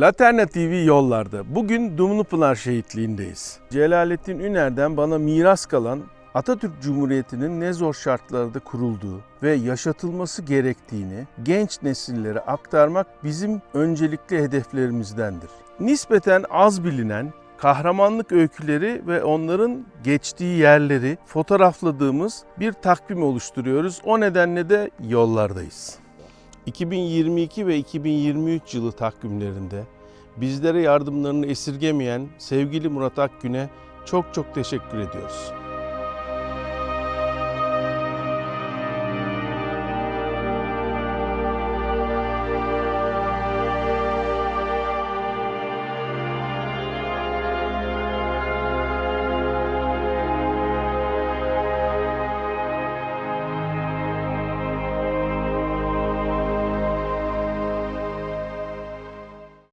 Laterna TV yollarda. Bugün Dumlupınar şehitliğindeyiz. Celalettin Üner'den bana miras kalan Atatürk Cumhuriyeti'nin ne zor şartlarda kurulduğu ve yaşatılması gerektiğini genç nesillere aktarmak bizim öncelikli hedeflerimizdendir. Nispeten az bilinen kahramanlık öyküleri ve onların geçtiği yerleri fotoğrafladığımız bir takvim oluşturuyoruz. O nedenle de yollardayız. 2022 ve 2023 yılı takvimlerinde bizlere yardımlarını esirgemeyen sevgili Murat Akgün'e çok çok teşekkür ediyoruz.